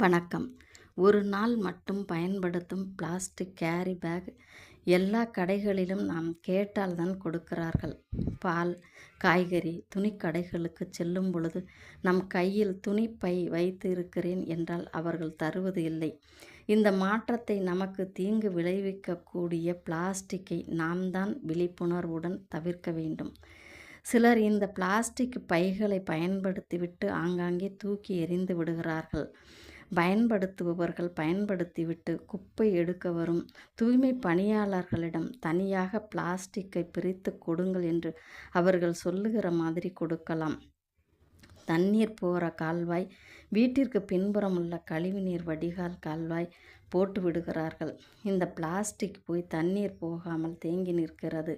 வணக்கம். ஒரு நாள் மட்டும் பயன்படுத்தும் பிளாஸ்டிக் கேரி பேக் எல்லா கடைகளிலும் நாம் கேட்டால் தான் கொடுக்கிறார்கள். பால் காய்கறி துணி கடைகளுக்கு செல்லும் பொழுது நம் கையில் துணிப்பை வைத்து இருக்கிறேன் என்றால் அவர்கள் தருவது இல்லை. இந்த மாற்றத்தை நமக்கு தீங்கு விளைவிக்கக்கூடிய பிளாஸ்டிக்கை நாம் தான் விழிப்புணர்வுடன் தவிர்க்க வேண்டும். சிலர் இந்த பிளாஸ்டிக் பைகளை பயன்படுத்திவிட்டு ஆங்காங்கே தூக்கி எறிந்து விடுகிறார்கள். பயன்படுத்துபவர்கள் பயன்படுத்திவிட்டு குப்பை எடுக்க வரும். தூய்மை பணியாளர்களிடம் தனியாக பிளாஸ்டிக்கை பிரித்து கொடுங்கள் என்று அவர்கள் சொல்லுகிற மாதிரி கொடுக்கலாம். தண்ணீர் போகிற கால்வாய் வீட்டிற்கு பின்புறம் உள்ள கழிவுநீர் வடிகால் கால்வாய் போட்டு விடுகிறார்கள். இந்த பிளாஸ்டிக் போய் தண்ணீர் போகாமல் தேங்கி நிற்கிறது.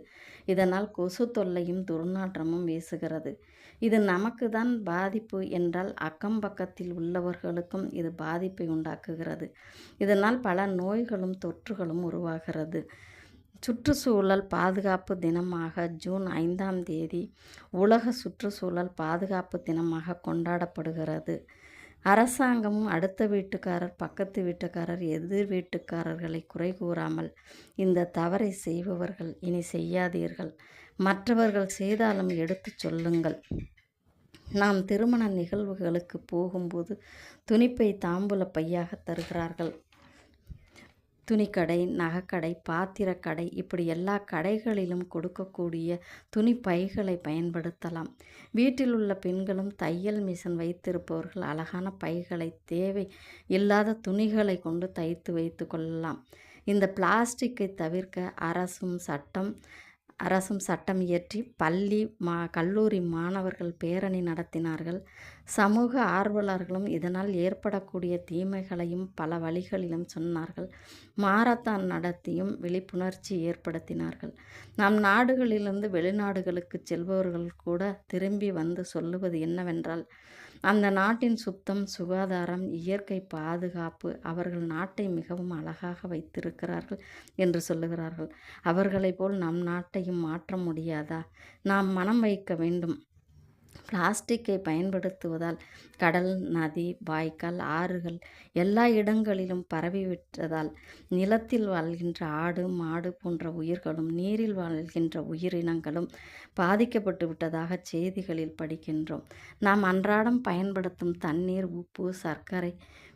இதனால் கொசு தொல்லையும் துர்நாற்றமும் வீசுகிறது. இது நமக்கு தான் பாதிப்பு என்றால் அக்கம் பக்கத்தில் உள்ளவர்களுக்கும் இது பாதிப்பை உண்டாக்குகிறது. இதனால் பல நோய்களும் தொற்றுகளும் உருவாகிறது. சுற்றுச்சூழல் பாதுகாப்பு தினமாக ஜூன் ஐந்தாம் தேதி உலக சுற்றுச்சூழல் பாதுகாப்பு தினமாக கொண்டாடப்படுகிறது. அரசாங்கமும் அடுத்த வீட்டுக்காரர் பக்கத்து வீட்டுக்காரர் எதிர் வீட்டுக்காரர்களை குறை கூறாமல் இந்த தவறை செய்பவர்கள் இனி செய்யாதீர்கள். மற்றவர்கள் செய்தாலும் எடுத்துச் சொல்லுங்கள். நாம் திருமண நிகழ்வுகளுக்கு போகும்போது துணிப்பை தாம்பூல பையாக தருகிறார்கள். துணிக்கடை நகைக்கடை பாத்திரக்கடை இப்படி எல்லா கடைகளிலும் கொடுக்கக்கூடிய துணி பைகளை பயன்படுத்தலாம். வீட்டில் உள்ள பெண்களும் தையல் மிஷின் வைத்திருப்பவர்கள் அழகான பைகளை தேவை இல்லாத துணிகளை கொண்டு தைத்து வைத்து கொள்ளலாம். இந்த பிளாஸ்டிக்கை தவிர்க்க அரசும் சட்டம் அரசும் சட்டம் இயற்றி பள்ளி மா கல்லூரி மாணவர்கள் பேரணி நடத்தினார்கள். சமூக ஆர்வலர்களும் இதனால் ஏற்படக்கூடிய தீமைகளையும் பல வழிகளிலும் சொன்னார்கள். மாரத்தான் நடத்தியும் விழிப்புணர்ச்சி ஏற்படுத்தினார்கள். நம் நாடுகளிலிருந்து வெளிநாடுகளுக்கு செல்பவர்கள் கூட திரும்பி வந்து சொல்லுவது என்னவென்றால் அந்த நாட்டின் சுத்தம் சுகாதாரம் இயற்கை பாதுகாப்பு அவர்கள் நாட்டை மிகவும் அழகாக வைத்திருக்கிறார்கள் என்று சொல்லுகிறார்கள். அவர்களைப் போல் நம் நாட்டையும் மாற்ற முடியாதா? நாம் மனம் வைக்க வேண்டும். பிளாஸ்டிக்கை பயன்படுத்துவதால் கடல் நதி வாய்க்கால் ஆறுகள் எல்லா இடங்களிலும் பரவிவிட்டதால் நிலத்தில் வாழ்கின்ற ஆடு மாடு போன்ற உயிர்களும் நீரில் வாழ்கின்ற உயிரினங்களும் பாதிக்கப்பட்டு விட்டதாக செய்திகளில் படிக்கின்றோம். நாம் அன்றாடம் பயன்படுத்தும் தண்ணீர் உப்பு சர்க்கரை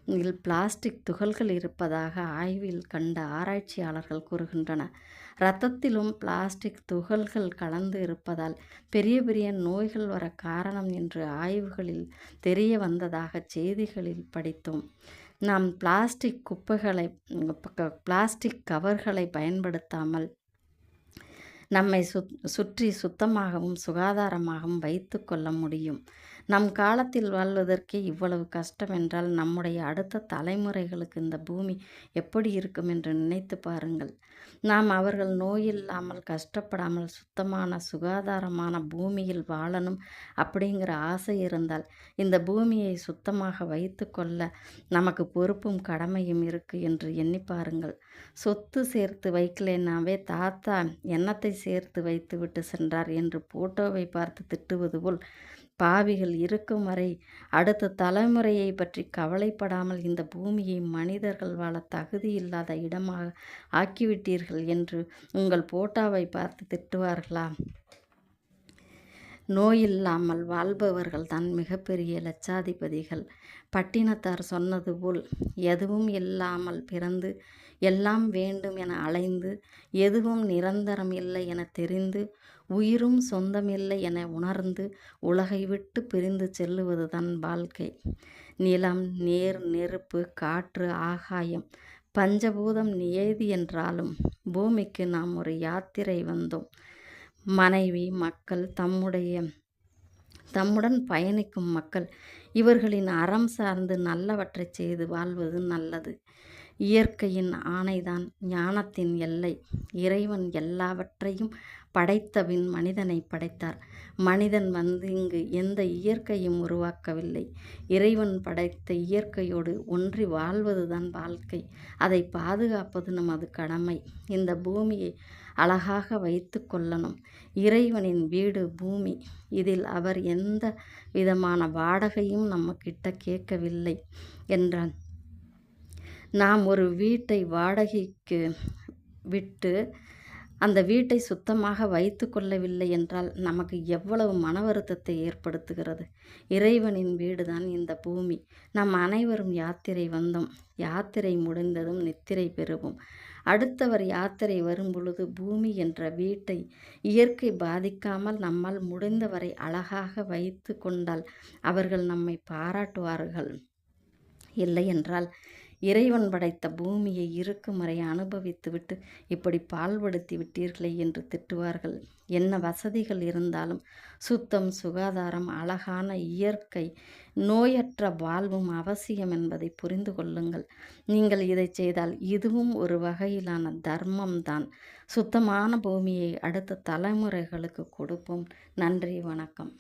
இதில் பிளாஸ்டிக் துகள்கள் இருப்பதாக ஆய்வில் கண்ட ஆராய்ச்சியாளர்கள் கூறுகின்றனர். இரத்தத்திலும் பிளாஸ்டிக் துகள்கள் கலந்து இருப்பதால் பெரிய பெரிய நோய்கள் வர காரணம் என்று ஆய்வுகளில் தெரிய வந்ததாக செய்திகளில் படித்தோம். நாம் பிளாஸ்டிக் குப்பைகளை பிளாஸ்டிக் கவர்களை பயன்படுத்தாமல் நம்மை சுத் சுற்றி சுத்தமாகவும் சுகாதாரமாகவும் வைத்து கொள்ள முடியும். நம் காலத்தில் வாழ்வதற்கே இவ்வளவு கஷ்டம் என்றால் நம்முடைய அடுத்த தலைமுறைகளுக்கு இந்த பூமி எப்படி இருக்கும் என்று நினைத்து பாருங்கள். நாம் அவர்கள் நோயில்லாமல் கஷ்டப்படாமல் சுத்தமான சுகாதாரமான பூமியில் வாழணும் அப்படிங்கிற ஆசை இருந்தால் இந்த பூமியை சுத்தமாக வைத்து கொள்ள நமக்கு பொறுப்பும் கடமையும் இருக்குது என்று எண்ணி பாருங்கள். சொத்து சேர்த்து வைக்கலேனாவே தாத்தா எண்ணத்தை சேர்த்து வைத்து விட்டு சென்றார் என்று போட்டோவை பார்த்து திட்டுவது போல் பாவிகள் இருக்கும் வரை அடுத்த தலைமுறையை பற்றி கவலைப்படாமல் இந்த பூமியை மனிதர்கள் வாழ தகுதி இல்லாத இடமாக ஆக்கிவிட்டீர்கள் என்று உங்கள் போட்டாவை பார்த்து திட்டுவார்களா? நோயில்லாமல் வாழ்பவர்கள் தான் மிகப்பெரிய லட்சாதிபதிகள். பட்டினத்தார் சொன்னது போல் எதுவும் இல்லாமல் பிறந்து எல்லாம் வேண்டும் என அலைந்து எதுவும் நிரந்தரம் இல்லை என தெரிந்து உயிரும் சொந்தமில்லை என உணர்ந்து உலகை விட்டு பிரிந்து செல்லுவது தான் வாழ்க்கை. நிலம் நீர் நெருப்பு காற்று ஆகாயம் பஞ்சபூதம் நியதி என்றாலும் பூமிக்கு நாம் ஒரு யாத்திரை வந்தோம். மனைவி மக்கள் தம்முடைய தம்முடன் பயணிக்கும் மக்கள் இவர்களின் அறம் சார்ந்து நல்லவற்றை செய்து வாழ்வது நல்லது. இயற்கையின் ஆணைதான் ஞானத்தின் எல்லை. இறைவன் எல்லாவற்றையும் படைத்தபின் மனிதனை படைத்தார். மனிதன் வந்து இங்கு எந்த இயற்கையும் உருவாக்கவில்லை. இறைவன் படைத்த இயற்கையோடு ஒன்றி வாழ்வதுதான் வாழ்க்கை. அதை பாதுகாப்பது நமது கடமை. இந்த பூமியை அழகாக வைத்து கொள்ளணும். இறைவனின் வீடு பூமி. இதில் அவர் எந்த விதமான வாடகையும் நம்ம கிட்ட கேட்கவில்லை என்றான். நாம் ஒரு வீட்டை வாடகைக்கு விட்டு அந்த வீட்டை சுத்தமாக வைத்து கொள்ளவில்லை என்றால் நமக்கு எவ்வளவு மன வருத்தத்தை ஏற்படுத்துகிறது? இறைவனின் வீடுதான் இந்த பூமி. நாம் அனைவரும் யாத்திரை வந்தோம். யாத்திரை முடிந்ததும் நித்திரை பெறுவோம். அடுத்தவர் யாத்திரை வரும் பொழுது பூமி என்ற வீட்டை இயற்கை பாதிக்காமல் நம்மால் முடிந்தவரை அழகாக வைத்து கொண்டால் அவர்கள் நம்மை பாராட்டுவார்கள். இல்லை என்றால் இறைவன் படைத்த பூமியை இருக்கும் வரை அனுபவித்துவிட்டு இப்படி பால்படுத்தி விட்டீர்களே என்று திட்டுவார்கள். என்ன வசதிகள் இருந்தாலும் சுத்தம் சுகாதாரம் அழகான இயற்கை நோயற்ற வாழ்வும் அவசியம் என்பதை புரிந்து கொள்ளுங்கள். நீங்கள் இதை செய்தால் இதுவும் ஒரு வகையிலான தர்மம்தான். சுத்தமான பூமியை அடுத்த தலைமுறைகளுக்கு கொடுப்போம். நன்றி வணக்கம்.